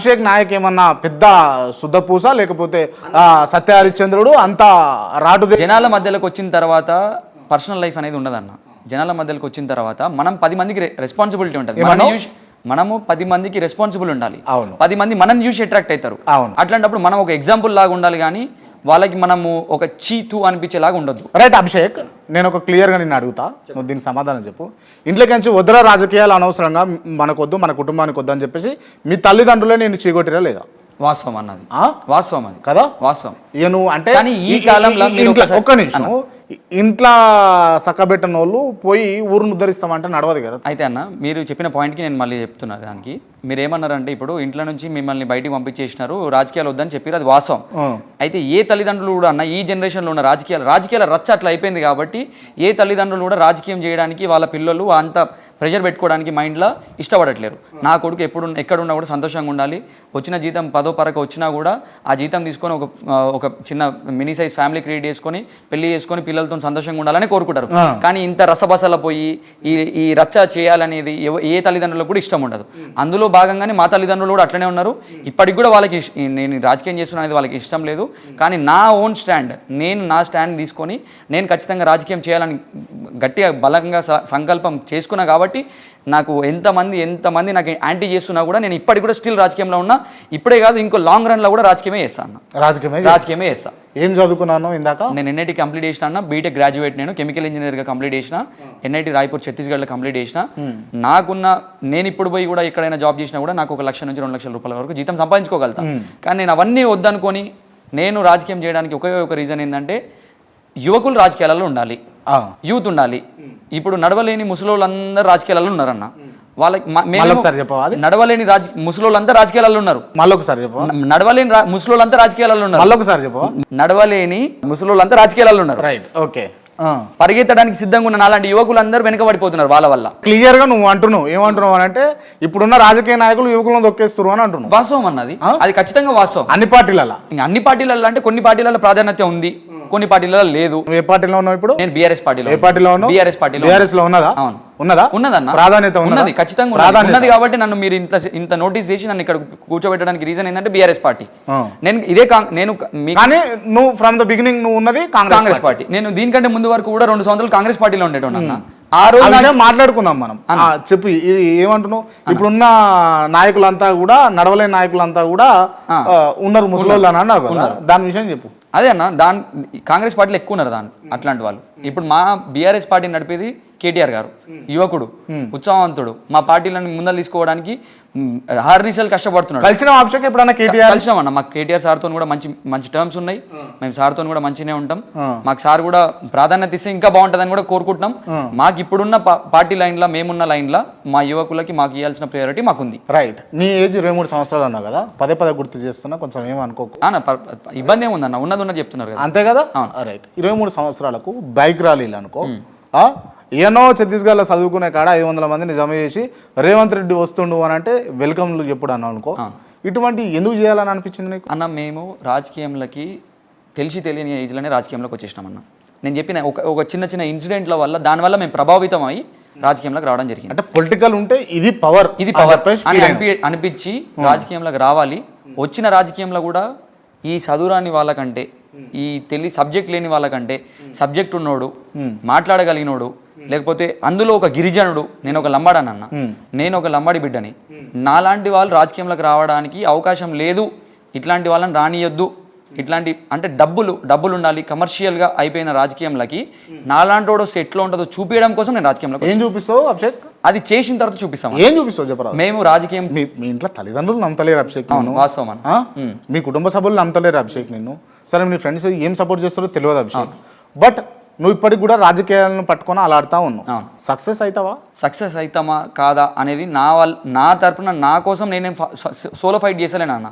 అభిషేక్ నాయక్ ఏమన్నా పెద్ద శుద్ధపూస లేకపోతే ఆ, సత్య హరిశ్చంద్రుడు అంత రాటుదే జనాల మధ్యలోకి వచ్చిన తర్వాత పర్సనల్ లైఫ్ అనేది ఉండదన్న. జనాల మధ్యలోకి వచ్చిన తర్వాత మనం పది మందికి రెస్పాన్సిబిలిటీ ఉంటుంది. మనం చూసి మనము పది మందికి రెస్పాన్సిబుల్ ఉండాలి. అవును. పది మంది మనం చూసి అట్రాక్ట్ అవుతారు. అవును. అట్లాంటప్పుడు మనం ఒక ఎగ్జాంపుల్ లాగా ఉండాలి కానీ వాళ్ళకి మనము ఒక చీ తూ అనిపించేలాగా ఉండొద్దు. రైట్ అభిషేక్ నేను ఒక క్లియర్గా నిన్ను అడుగుతా. నువ్వు దీనికి సమాధానం చెప్పు. ఇంట్లోకి నుంచి వద్దురా రాజకీయాలు అనవసరంగా మనకొద్దు మన కుటుంబానికి వద్దు అని చెప్పేసి మీ తల్లిదండ్రులే నేను చీకొట్టిరా లేదా? వాస్తవం అన్నది. ఆ? వాస్తవం అది. కదా? వాస్తవం. ఇక నువ్వు అంటే కానీ ఈ కాలంలో ఒక్క నిమిషం. ఇంట్లో సక్కబెట్టిన వాళ్ళు పోయి ఊరును ఉద్ధరిస్తామంటే నడవదు కదా. అయితే అన్న మీరు చెప్పిన పాయింట్కి నేను మళ్ళీ చెప్తున్నా దానికి. మీరు ఏమన్నారంటే ఇప్పుడు ఇంట్లో నుంచి మిమ్మల్ని బయటికి పంపించేసినారు రాజకీయాలు వద్దని చెప్పారు అది వాస్తవం. అయితే ఏ తల్లిదండ్రులు కూడా అన్న ఈ జనరేషన్లో ఉన్న రాజకీయాలు రాజకీయాల రచ్చ అట్లా అయిపోయింది కాబట్టి ఏ తల్లిదండ్రులు కూడా రాజకీయం చేయడానికి వాళ్ళ పిల్లలు అంత ప్రెషర్ పెట్టుకోవడానికి మైండ్లో ఇష్టపడట్లేరు. నా కొడుకు ఎప్పుడు ఎక్కడున్నా కూడా సంతోషంగా ఉండాలి. వచ్చిన జీతం పదో పరకు వచ్చినా కూడా ఆ జీతం తీసుకొని ఒక ఒక చిన్న మినీ సైజ్ ఫ్యామిలీ క్రియేట్ చేసుకొని పెళ్ళి చేసుకొని పిల్లలతో సంతోషంగా ఉండాలని కోరుకుంటారు. కానీ ఇంత రసబసల పోయి ఈ ఈ రచ్చ చేయాలనేది ఏ తల్లిదండ్రులకు కూడా ఇష్టం ఉండదు. అందులో భాగంగానే మా తల్లిదండ్రులు కూడా అట్లనే ఉన్నారు. ఇప్పటికి కూడా వాళ్ళకి నేను రాజకీయం చేస్తున్నా అనేది వాళ్ళకి ఇష్టం లేదు. కానీ నా ఓన్ స్టాండ్ నేను నా స్టాండ్ తీసుకొని నేను ఖచ్చితంగా రాజకీయం చేయాలని గట్టిగా బలంగా సంకల్పం చేసుకున్నా కాబట్టి నాకు ఎంతమంది ఎంతమంది నాకు యాంటీ చేస్తున్నా కూడా నేను ఇప్పటికి కూడా స్టిల్ రాజకీయంలో ఉన్నా. ఇప్పుడే కాదు ఇంకో లాంగ్ రన్లో కూడా రాజకీయమే చేస్తాను రాజకీయమే రాజకీయమే చేస్తా. ఏం చదువుకున్నాను ఇందాక? నేను ఎన్ఐటి కంప్లీట్ చేసిన అన్న బీటెక్ గ్రాడ్యుయేట్ నేను కెమికల్ ఇంజనీర్గా కంప్లీట్ చేసిన ఎన్ఐటి రాయ్పూర్ ఛత్తీస్గఢ్లో కంప్లీట్ చేసిన. నాకున్న నేను ఇప్పుడు పోయి కూడా ఎక్కడైనా జాబ్ చేసినా కూడా నాకు ఒక లక్ష నుంచి రెండు లక్షల రూపాయల వరకు జీతం సంపాదించుకోగలుగుతా. కానీ నేను అవన్నీ వద్దనుకొని నేను రాజకీయం చేయడానికి ఒకే ఒక రీజన్ ఏంటంటే యువకులు రాజకీయాలలో ఉండాలి. యూత్ ఉండాలి. ఇప్పుడు నడవలేని ముసలోళ్ళందరూ రాజకీయాలలో ఉన్నారన్న. వాళ్ళకి మళ్ళొకసారి అది? నడవలేని రాజ ముసలోళ్ళంతా రాజకీయాలలో ఉన్నారు. మళ్ళొకసారి చెప్పవా? న- నడవలేని ముసలోళ్ళంతా రాజకీయాలలో ఉన్నారు. మళ్ళొకసారి చెప్పవా? నడవలేని ముసలోళ్ళంతా రాజకీయాలలో ఉన్నారు. Right okay. పరిగెత్తడానికి సిద్ధంగా ఉన్న నాలాంటి యువకులందరూ వెనకబడిపోతున్నారు వాళ్ళ వల్ల. క్లియర్గా నువ్వు అంటున్నావు. ఏమంటున్నావు అని అంటే ఇప్పుడున్న రాజకీయ నాయకులు యువకులను దొక్కేస్తున్నారు అని అంటున్నావు. వాస్తవం అన్నది అది. ఖచ్చితంగా వాస్తవం. అన్ని పార్టీలలో? ఇంకా అన్ని పార్టీలలో అంటే కొన్ని పార్టీలలో ప్రాధాన్యత ఉంది. కొన్ని పార్టీలలో లేదు. ఏ పార్టీలో ఉన్నావు ఇప్పుడు? నేను బీఆర్ఎస్ పార్టీలో ఏ పార్టీలో ఉన్నావు? బీఆర్ఎస్ పార్టీలో బీఆర్ఎస్లో ఉన్నదా? అవును. ఉన్నదా? ఉన్నదన్న. ప్రాధాన్యత ఉన్నదా? ఖచ్చితంగా ఉన్నది. కాబట్టి నన్ను మీరు ఇంత ఇంత నోటీస్ చేసి నన్ను ఇక్కడ కూర్చోబెట్టడానికి రీజన్ ఏంటంటే బీఆర్ఎస్ పార్టీ. నేను ఇదే నేను కానీ నువ్వు ఫ్రమ్ ద బిగినింగ్ నువ్వు ఉన్నది కాంగ్రెస్ పార్టీ. నేను దీనికంటే ముందు వరకు కూడా రెండు సంవత్సరాలు కాంగ్రెస్ పార్టీలో ఉండేటోన్నా ఆ ఆ రోజు మాట్లాడుకుందాం మనం. చెప్పు ఇది ఏమంటున్నావు? ఇప్పుడున్న నాయకులంతా కూడా నడవలేని నాయకులంతా కూడా ఉన్నారు ముసలోళ్ళు అని అన్నారు దాని విషయం చెప్పు. అదే అన్న దాని కాంగ్రెస్ పార్టీలో ఎక్కువ ఉన్నారు దాని అట్లాంటి వాళ్ళు. ఇప్పుడు మా బీఆర్ఎస్ పార్టీ నడిపేది కేటీఆర్ గారు యువకుడు ఉత్సాహవంతుడు. మా పార్టీలను ముందలు తీసుకోవడానికి హార్నిసలు కష్టపడుతున్నాడు. కలిసిన ఎప్పుడన్నా కేటీఆర్? కలిసినాం అన్న. మాకు కేటీఆర్ సార్తో కూడా మంచి మంచి టర్మ్స్ ఉన్నాయి. మేము సార్తో కూడా మంచిగానే ఉంటాం. మాకు సార్ కూడా ప్రాధాన్యత ఇస్తే ఇంకా బాగుంటుందని కూడా కోరుకుంటున్నాం. మాకు ఇప్పుడున్న పార్టీ లైన్లో మేమున్న లైన్లో మా యువకులకి మాకు ఇవ్వాల్సిన ప్రయారిటీ మాకుంది. రైట్ నీ ఏజ్ ఇరవై మూడు సంవత్సరాలు అన్నావు కదా పదే పదే గుర్తు చేస్తున్నా కొంచెం ప- ఇబ్బంది ఏముందన్న ఉన్నది ఉన్నది చెప్తున్నారు కదా. అంతే కదా? రైట్ ఇరవై మూడు సంవత్సరాలకు బైక్ ర్యాలీలు అనుకో? ఏనో ఛత్తీస్గఢ్లో చదువుకునే కాడ ఐదు వందల మందిని జమ చేసి రేవంత్ రెడ్డి వస్తుండు అని అంటే వెల్కమ్లు చెప్పుడు అన్నావు అనుకో. ఇటువంటి ఎందుకు చేయాలని అనిపించింది నీకు? అన్న మేము రాజకీయంలోకి తెలిసి తెలియని ఏజ్లోనే రాజకీయంలోకి వచ్చేసినాం అన్న. నేను చెప్పిన ఒక ఒక చిన్న చిన్న ఇన్సిడెంట్ల వల్ల దానివల్ల మేము ప్రభావితం అయ్యి రాజకీయంలోకి రావడం జరిగింది. అంటే పొలిటికల్ ఉంటే ఇది పవర్ ఇది పవర్ అని అనిపి అనిపించి రాజకీయంలోకి రావాలి. వచ్చిన రాజకీయంలో కూడా ఈ చదువురాని వాళ్ళకంటే ఈ తెలి సబ్జెక్ట్ లేని వాళ్ళకంటే సబ్జెక్ట్ ఉన్నోడు మాట్లాడగలిగినోడు లేకపోతే అందులో ఒక గిరిజనుడు నేను ఒక లంబాడని అన్న. నేను ఒక లంబాడి బిడ్డని. నాలాంటి వాళ్ళు రాజకీయంలోకి రావడానికి అవకాశం లేదు. ఇట్లాంటి వాళ్ళని రానియొద్దు. ఇట్లాంటి అంటే డబ్బులు డబ్బులు ఉండాలి. కమర్షియల్గా అయిపోయిన రాజకీయంలోకి నాలాంటి వాడు ఎట్లా ఉంటుందో చూపించడం కోసం నేను రాజకీయంలోకి ఏం చూపిస్తావు అభిషేక్? అది చేసిన తర్వాత చూపిస్తాం ఏం చూపిస్తావు చెప్పరా మేము రాజకీయం మీ మీ ఇంట్లో తల్లిదండ్రులు నమ్మతలేరు అభిషేక్ నిన్ను. వాస్తవం? మీ కుటుంబ సభ్యులు నమ్మతలేరు అభిషేక్ నిన్ను. సరే మీ ఫ్రెండ్స్ ఏం సపోర్ట్ చేస్తారో తెలియదు అభిషేక్. బట్ నువ్వు ఇప్పటికి కూడా రాజకీయాలను పట్టుకొని అలాడుతా ఉన్నావు. సక్సెస్ అవుతావా సక్సెస్ అవుతామా కాదా? అనేది నా వాళ్ళ నా తరపున నా కోసం నేనేం సోలో ఫైట్ చేసలేను అన్న